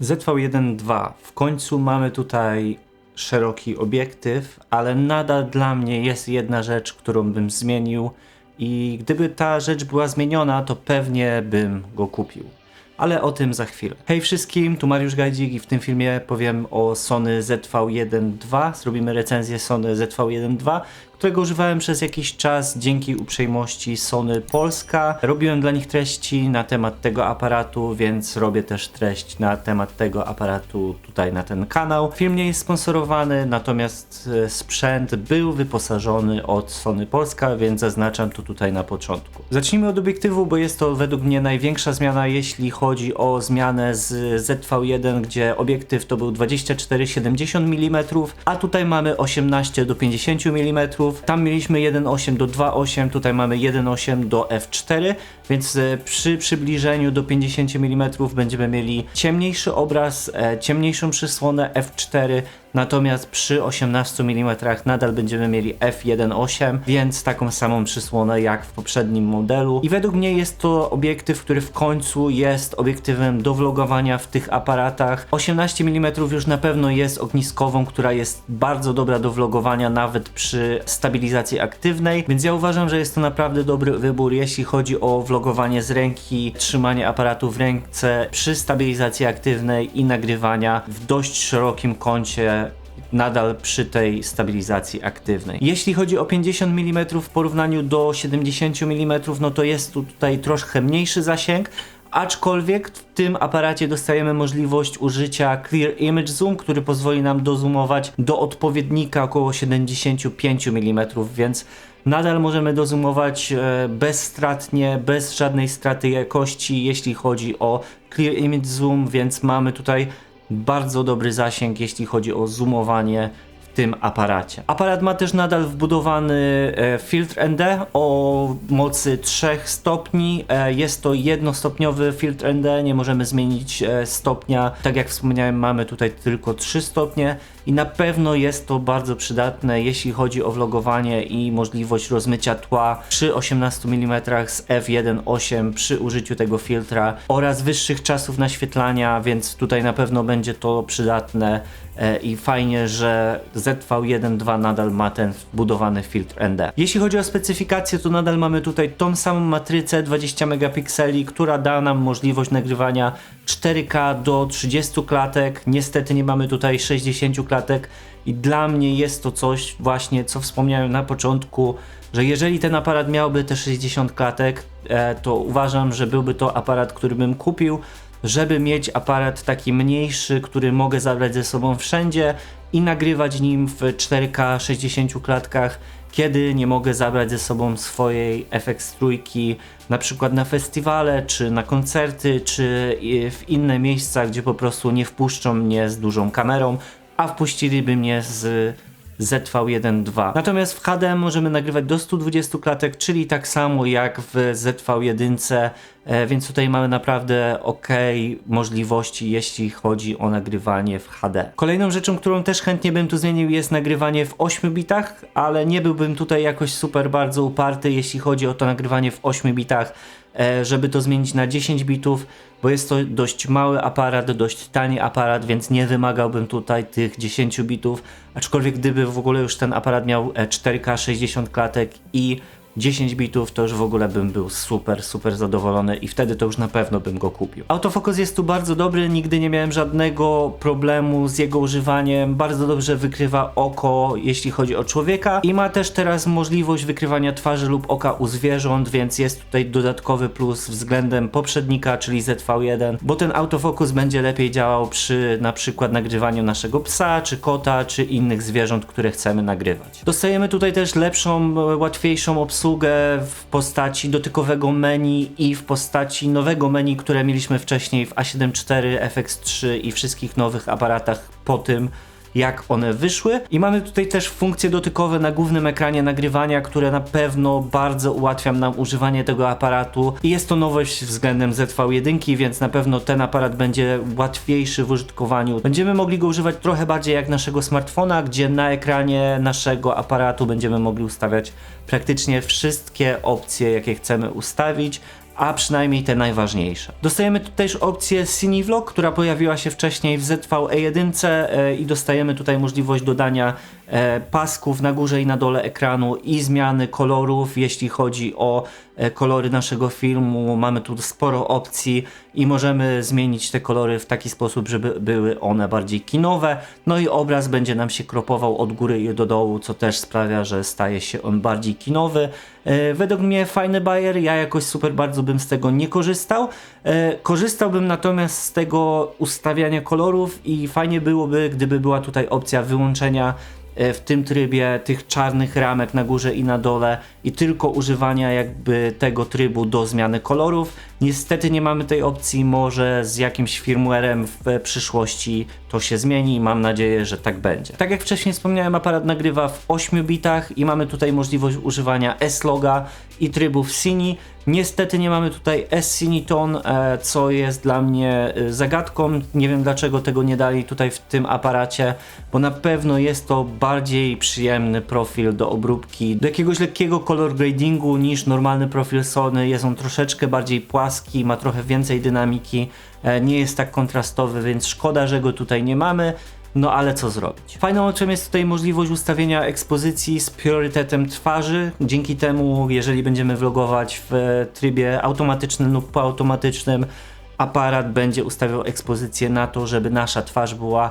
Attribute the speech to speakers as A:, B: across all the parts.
A: ZV-1.2. W końcu mamy tutaj szeroki obiektyw, ale nadal dla mnie jest jedna rzecz, którą bym zmienił i gdyby ta rzecz była zmieniona, to pewnie bym go kupił. Ale o tym za chwilę. Hej wszystkim, tu Mariusz Gajdzik i w tym filmie powiem o Sony ZV-1.2. Zrobimy recenzję Sony ZV-1.2, którego używałem przez jakiś czas dzięki uprzejmości Sony Polska. Robiłem dla nich treści na temat tego aparatu, więc robię też treść na temat tego aparatu tutaj na ten kanał. Film nie jest sponsorowany, natomiast e, sprzęt był wyposażony od Sony Polska, więc zaznaczam to tutaj na początku. Zacznijmy od obiektywu, bo jest to według mnie największa zmiana, jeśli chodzi o zmianę z ZV1, gdzie obiektyw to był 24-70 mm, a tutaj mamy 18 do 50 mm. Tam mieliśmy 1.8 do 2.8, tutaj mamy 1.8 do f4, więc e, przy przybliżeniu do 50 mm będziemy mieli ciemniejszy obraz, e, ciemniejszą przysłonę f4, natomiast przy 18 mm nadal będziemy mieli f1.8, więc taką samą przysłonę jak w poprzednim modelu. I według mnie jest to obiektyw, który w końcu jest obiektywem do vlogowania w tych aparatach. 18 mm już na pewno jest ogniskową, która jest bardzo dobra do vlogowania nawet przy stabilizacji aktywnej, więc ja uważam, że jest to naprawdę dobry wybór, jeśli chodzi o vlogowanie z ręki, trzymanie aparatu w ręce przy stabilizacji aktywnej i nagrywania w dość szerokim kącie nadal przy tej stabilizacji aktywnej. Jeśli chodzi o 50 mm w porównaniu do 70 mm, no to jest tu tutaj troszkę mniejszy zasięg, aczkolwiek w tym aparacie dostajemy możliwość użycia Clear Image Zoom, który pozwoli nam dozoomować do odpowiednika około 75 mm, więc nadal możemy dozoomować e, bezstratnie, bez żadnej straty jakości, jeśli chodzi o Clear Image Zoom, więc mamy tutaj bardzo dobry zasięg, jeśli chodzi o zoomowanie w tym aparacie. Aparat ma też nadal wbudowany e, filtr ND o mocy 3 stopni. E, jest to jednostopniowy filtr ND, nie możemy zmienić e, stopnia. Tak jak wspomniałem, mamy tutaj tylko 3 stopnie i na pewno jest to bardzo przydatne, jeśli chodzi o vlogowanie i możliwość rozmycia tła przy 18 mm z f1.8 przy użyciu tego filtra oraz wyższych czasów naświetlania, więc tutaj na pewno będzie to przydatne e, i fajnie, że ZV1.2 nadal ma ten wbudowany filtr ND. Jeśli chodzi o specyfikację, to nadal mamy tutaj tą samą matrycę 20 megapikseli, która da nam możliwość nagrywania 4K do 30 klatek. Niestety nie mamy tutaj 60 klatek i dla mnie jest to coś właśnie, co wspomniałem na początku, że jeżeli ten aparat miałby te 60 klatek, e, to uważam, że byłby to aparat, który bym kupił, żeby mieć aparat taki mniejszy, który mogę zabrać ze sobą wszędzie i nagrywać nim w 4K 60 klatkach kiedy nie mogę zabrać ze sobą swojej FX trójki na przykład na festiwale, czy na koncerty, czy w inne miejsca, gdzie po prostu nie wpuszczą mnie z dużą kamerą, a wpuściliby mnie z ZV1.2. Natomiast w HD możemy nagrywać do 120 klatek, czyli tak samo jak w ZV1, e, więc tutaj mamy naprawdę ok możliwości, jeśli chodzi o nagrywanie w HD. Kolejną rzeczą, którą też chętnie bym tu zmienił jest nagrywanie w 8 bitach, ale nie byłbym tutaj jakoś super bardzo uparty, jeśli chodzi o to nagrywanie w 8 bitach żeby to zmienić na 10 bitów, bo jest to dość mały aparat, dość tani aparat, więc nie wymagałbym tutaj tych 10 bitów, aczkolwiek gdyby w ogóle już ten aparat miał 4K 60 klatek i 10 bitów to już w ogóle bym był super, super zadowolony i wtedy to już na pewno bym go kupił. Autofokus jest tu bardzo dobry, nigdy nie miałem żadnego problemu z jego używaniem, bardzo dobrze wykrywa oko, jeśli chodzi o człowieka i ma też teraz możliwość wykrywania twarzy lub oka u zwierząt, więc jest tutaj dodatkowy plus względem poprzednika, czyli ZV1, bo ten autofokus będzie lepiej działał przy na przykład nagrywaniu naszego psa, czy kota, czy innych zwierząt, które chcemy nagrywać. Dostajemy tutaj też lepszą, łatwiejszą obsługę obsługę w postaci dotykowego menu i w postaci nowego menu, które mieliśmy wcześniej w A7 IV, FX3 i wszystkich nowych aparatach po tym jak one wyszły. I mamy tutaj też funkcje dotykowe na głównym ekranie nagrywania, które na pewno bardzo ułatwią nam używanie tego aparatu. I jest to nowość względem ZV1, więc na pewno ten aparat będzie łatwiejszy w użytkowaniu. Będziemy mogli go używać trochę bardziej jak naszego smartfona, gdzie na ekranie naszego aparatu będziemy mogli ustawiać praktycznie wszystkie opcje, jakie chcemy ustawić a przynajmniej te najważniejsze. Dostajemy tu też opcję CineVlog, która pojawiła się wcześniej w ZVE1 e, i dostajemy tutaj możliwość dodania pasków na górze i na dole ekranu i zmiany kolorów, jeśli chodzi o e, kolory naszego filmu. Mamy tu sporo opcji i możemy zmienić te kolory w taki sposób, żeby były one bardziej kinowe. No i obraz będzie nam się kropował od góry i do dołu, co też sprawia, że staje się on bardziej kinowy. E, Według mnie fajny bajer, ja jakoś super bardzo bym z tego nie korzystał. E, Korzystałbym natomiast z tego ustawiania kolorów i fajnie byłoby, gdyby była tutaj opcja wyłączenia e, w tym trybie tych czarnych ramek na górze i na dole i tylko używania jakby tego trybu do zmiany kolorów. Niestety nie mamy tej opcji, może z jakimś firmwarem w przyszłości to się zmieni i mam nadzieję, że tak będzie. Tak jak wcześniej wspomniałem, aparat nagrywa w 8 bitach i mamy tutaj możliwość używania S-Loga i trybów Cine. Niestety nie mamy tutaj S-Cineton, e, co jest dla mnie e, zagadką. Nie wiem dlaczego tego nie dali tutaj w tym aparacie, bo na pewno jest to bardziej przyjemny profil do obróbki, do jakiegoś lekkiego color gradingu niż normalny profil Sony. Jest on troszeczkę bardziej płaski, ma trochę więcej dynamiki, e, nie jest tak kontrastowy, więc szkoda, że go tutaj nie mamy. No ale co zrobić? Fajną opcją jest tutaj możliwość ustawienia ekspozycji z priorytetem twarzy. Dzięki temu, jeżeli będziemy vlogować w trybie automatycznym lub półautomatycznym, aparat będzie ustawiał ekspozycję na to, żeby nasza twarz była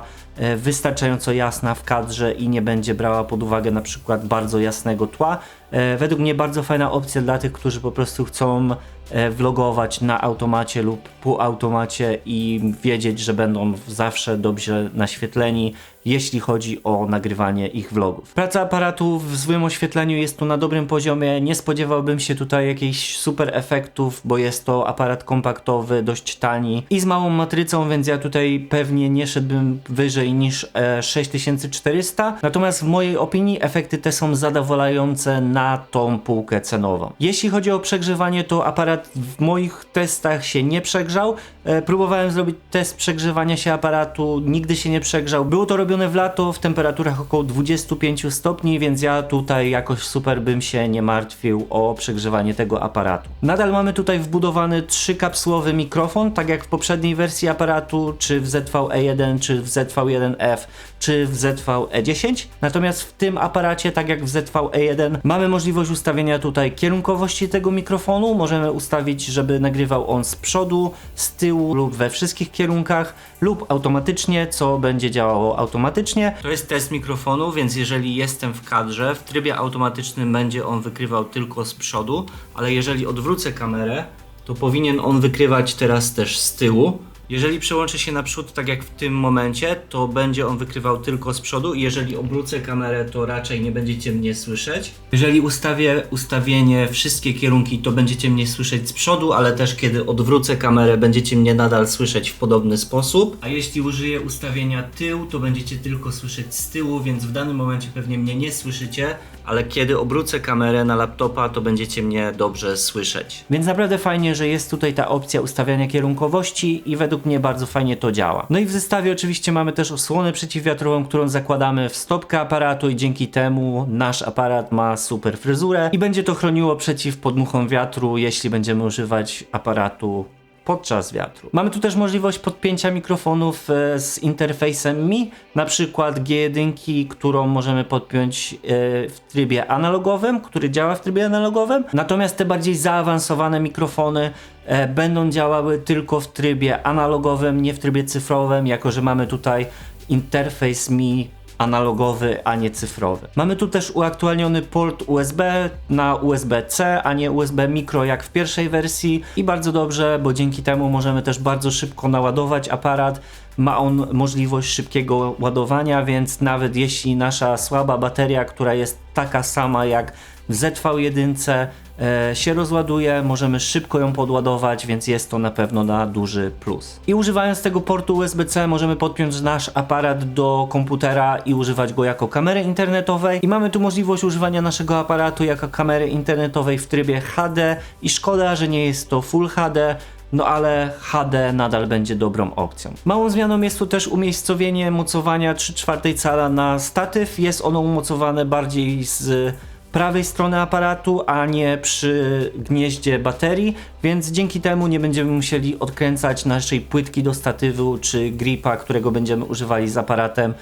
A: wystarczająco jasna w kadrze i nie będzie brała pod uwagę na przykład bardzo jasnego tła. E, Według mnie bardzo fajna opcja dla tych, którzy po prostu chcą e, vlogować na automacie lub półautomacie i wiedzieć, że będą zawsze dobrze naświetleni, jeśli chodzi o nagrywanie ich vlogów. Praca aparatu w złym oświetleniu jest tu na dobrym poziomie. Nie spodziewałbym się tutaj jakichś super efektów, bo jest to aparat kompaktowy, dość tani i z małą matrycą, więc ja tutaj pewnie nie szedłbym wyżej niż e, 6400. Natomiast w mojej opinii efekty te są zadowalające na tą półkę cenową. Jeśli chodzi o przegrzewanie, to aparat w moich testach się nie przegrzał. E, próbowałem zrobić test przegrzewania się aparatu, nigdy się nie przegrzał. Było to robione w lato w temperaturach około 25 stopni, więc ja tutaj jakoś super bym się nie martwił o przegrzewanie tego aparatu. Nadal mamy tutaj wbudowany trzykapsułowy mikrofon, tak jak w poprzedniej wersji aparatu, czy w ZV-E1, czy w ZV-1F, czy w ZV-E10. Natomiast w tym aparacie, tak jak w ZV-E1, mamy możliwość ustawienia tutaj kierunkowości tego mikrofonu. Możemy ustawić, żeby nagrywał on z przodu, z tyłu lub we wszystkich kierunkach, lub automatycznie, co będzie działało automatycznie. To jest test mikrofonu, więc jeżeli jestem w kadrze, w trybie automatycznym będzie on wykrywał tylko z przodu, ale jeżeli odwrócę kamerę, to powinien on wykrywać teraz też z tyłu. Jeżeli przełączę się naprzód, tak jak w tym momencie, to będzie on wykrywał tylko z przodu. Jeżeli obrócę kamerę, to raczej nie będziecie mnie słyszeć. Jeżeli ustawię ustawienie wszystkie kierunki, to będziecie mnie słyszeć z przodu, ale też kiedy odwrócę kamerę, będziecie mnie nadal słyszeć w podobny sposób. A jeśli użyję ustawienia tył, to będziecie tylko słyszeć z tyłu, więc w danym momencie pewnie mnie nie słyszycie, ale kiedy obrócę kamerę na laptopa, to będziecie mnie dobrze słyszeć. Więc naprawdę fajnie, że jest tutaj ta opcja ustawiania kierunkowości i według mnie bardzo fajnie to działa. No i w zestawie oczywiście mamy też osłonę przeciwwiatrową, którą zakładamy w stopkę aparatu i dzięki temu nasz aparat ma super fryzurę i będzie to chroniło przeciw podmuchom wiatru, jeśli będziemy używać aparatu podczas wiatru. Mamy tu też możliwość podpięcia mikrofonów e, z interfejsem Mi, na przykład G1, którą możemy podpiąć e, w trybie analogowym, który działa w trybie analogowym. Natomiast te bardziej zaawansowane mikrofony e, będą działały tylko w trybie analogowym, nie w trybie cyfrowym, jako że mamy tutaj interfejs Mi analogowy, a nie cyfrowy. Mamy tu też uaktualniony port USB na USB-C, a nie USB mikro jak w pierwszej wersji i bardzo dobrze, bo dzięki temu możemy też bardzo szybko naładować aparat. Ma on możliwość szybkiego ładowania, więc nawet jeśli nasza słaba bateria, która jest taka sama jak w ZV1 e, się rozładuje, możemy szybko ją podładować, więc jest to na pewno na duży plus. I używając tego portu USB-C możemy podpiąć nasz aparat do komputera i używać go jako kamery internetowej. I mamy tu możliwość używania naszego aparatu jako kamery internetowej w trybie HD i szkoda, że nie jest to Full HD, no ale HD nadal będzie dobrą opcją. Małą zmianą jest tu też umiejscowienie mocowania 3 czwartej cala na statyw. Jest ono umocowane bardziej z prawej strony aparatu, a nie przy gnieździe baterii, więc dzięki temu nie będziemy musieli odkręcać naszej płytki do statywu czy gripa, którego będziemy używali z aparatem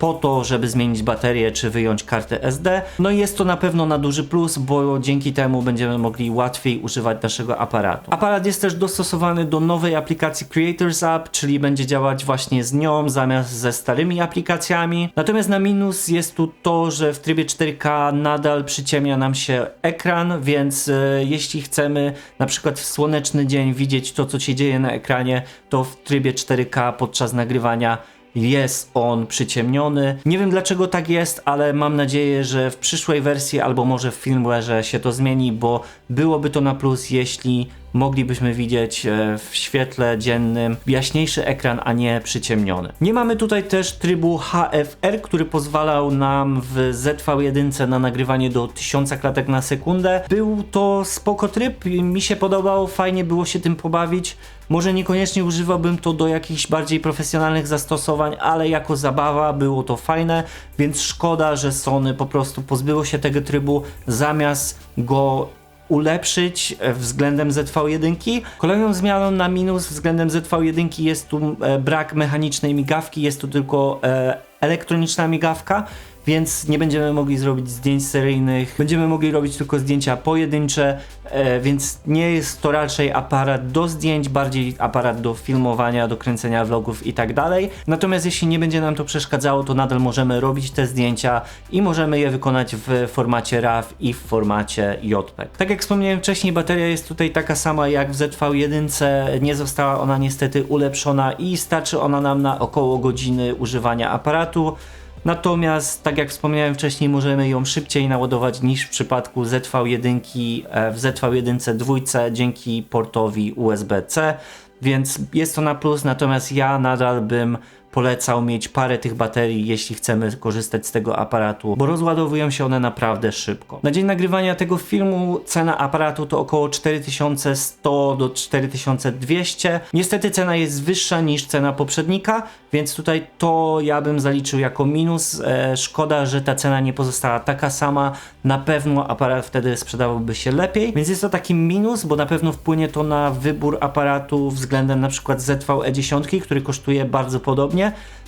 A: po to, żeby zmienić baterię czy wyjąć kartę SD. No i jest to na pewno na duży plus, bo dzięki temu będziemy mogli łatwiej używać naszego aparatu. Aparat jest też dostosowany do nowej aplikacji Creators App, czyli będzie działać właśnie z nią zamiast ze starymi aplikacjami. Natomiast na minus jest tu to, że w trybie 4K nadal przyciemnia nam się ekran, więc e, jeśli chcemy na przykład w słoneczny dzień widzieć to, co się dzieje na ekranie, to w trybie 4K podczas nagrywania jest on przyciemniony. Nie wiem dlaczego tak jest, ale mam nadzieję, że w przyszłej wersji albo może w firmware'ze się to zmieni, bo byłoby to na plus, jeśli moglibyśmy widzieć e, w świetle dziennym jaśniejszy ekran, a nie przyciemniony. Nie mamy tutaj też trybu HFR, który pozwalał nam w ZV1 na nagrywanie do 1000 klatek na sekundę. Był to spoko tryb, mi się podobał, fajnie było się tym pobawić. Może niekoniecznie używałbym to do jakichś bardziej profesjonalnych zastosowań, ale jako zabawa było to fajne, więc szkoda, że Sony po prostu pozbyło się tego trybu zamiast go ulepszyć e, względem ZV1. Kolejną zmianą na minus względem ZV1 jest tu e, brak mechanicznej migawki, jest tu tylko e, elektroniczna migawka więc nie będziemy mogli zrobić zdjęć seryjnych, będziemy mogli robić tylko zdjęcia pojedyncze, e, więc nie jest to raczej aparat do zdjęć, bardziej aparat do filmowania, do kręcenia vlogów i tak dalej. Natomiast jeśli nie będzie nam to przeszkadzało, to nadal możemy robić te zdjęcia i możemy je wykonać w formacie RAW i w formacie JPEG. Tak jak wspomniałem wcześniej, bateria jest tutaj taka sama jak w ZV1, nie została ona niestety ulepszona i starczy ona nam na około godziny używania aparatu. Natomiast, tak jak wspomniałem wcześniej, możemy ją szybciej naładować niż w przypadku ZV1 e, w ZV1 dwójce dzięki portowi USB-C, więc jest to na plus, natomiast ja nadal bym polecał mieć parę tych baterii, jeśli chcemy korzystać z tego aparatu, bo rozładowują się one naprawdę szybko. Na dzień nagrywania tego filmu cena aparatu to około 4100 do 4200. Niestety cena jest wyższa niż cena poprzednika, więc tutaj to ja bym zaliczył jako minus. E, szkoda, że ta cena nie pozostała taka sama. Na pewno aparat wtedy sprzedawałby się lepiej, więc jest to taki minus, bo na pewno wpłynie to na wybór aparatu względem na przykład ZV-E10, który kosztuje bardzo podobnie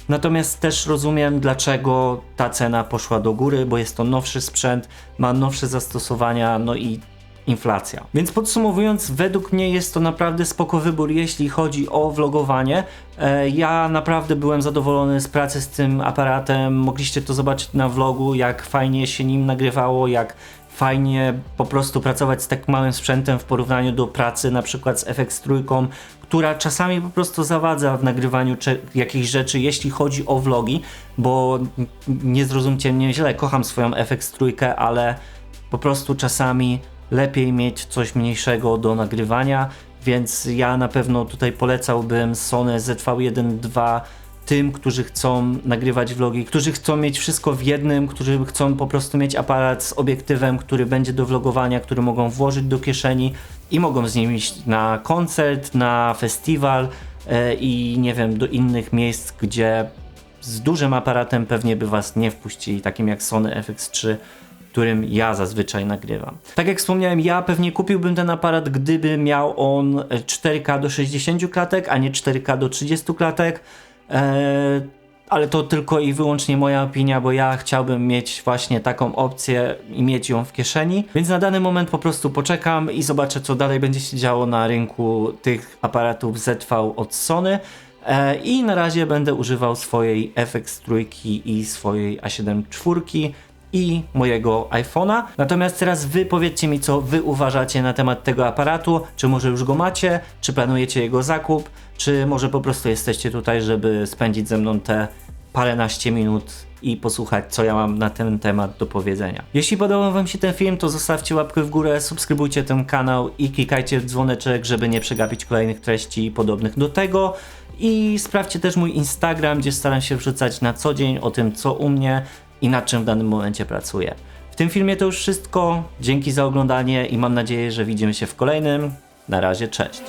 A: Natomiast też rozumiem, dlaczego ta cena poszła do góry, bo jest to nowszy sprzęt, ma nowsze zastosowania, no i inflacja. Więc podsumowując, według mnie jest to naprawdę spoko wybór, jeśli chodzi o vlogowanie. E, ja naprawdę byłem zadowolony z pracy z tym aparatem. Mogliście to zobaczyć na vlogu, jak fajnie się nim nagrywało, jak fajnie po prostu pracować z tak małym sprzętem w porównaniu do pracy na przykład z FX trójką, która czasami po prostu zawadza w nagrywaniu jakichś rzeczy, jeśli chodzi o vlogi, bo nie zrozumcie mnie źle, kocham swoją FX trójkę, ale po prostu czasami lepiej mieć coś mniejszego do nagrywania, więc ja na pewno tutaj polecałbym Sony ZV-1 II tym, którzy chcą nagrywać vlogi, którzy chcą mieć wszystko w jednym, którzy chcą po prostu mieć aparat z obiektywem, który będzie do vlogowania, który mogą włożyć do kieszeni i mogą z nim iść na koncert, na festiwal e, i nie wiem, do innych miejsc, gdzie z dużym aparatem pewnie by was nie wpuścili, takim jak Sony FX3 którym ja zazwyczaj nagrywam. Tak jak wspomniałem, ja pewnie kupiłbym ten aparat, gdyby miał on 4K do 60 klatek, a nie 4K do 30 klatek. Eee, ale to tylko i wyłącznie moja opinia, bo ja chciałbym mieć właśnie taką opcję i mieć ją w kieszeni. Więc na dany moment po prostu poczekam i zobaczę, co dalej będzie się działo na rynku tych aparatów ZV od Sony. E, I na razie będę używał swojej FX trójki i swojej A7 czwórki i mojego iPhone'a. Natomiast teraz wy powiedzcie mi, co wy uważacie na temat tego aparatu, czy może już go macie, czy planujecie jego zakup, czy może po prostu jesteście tutaj, żeby spędzić ze mną te paręnaście minut i posłuchać, co ja mam na ten temat do powiedzenia. Jeśli podobał Wam się ten film, to zostawcie łapkę w górę, subskrybujcie ten kanał i klikajcie w dzwoneczek, żeby nie przegapić kolejnych treści podobnych do tego. I sprawdźcie też mój Instagram, gdzie staram się wrzucać na co dzień o tym, co u mnie i nad czym w danym momencie pracuję. W tym filmie to już wszystko. Dzięki za oglądanie i mam nadzieję, że widzimy się w kolejnym. Na razie, cześć.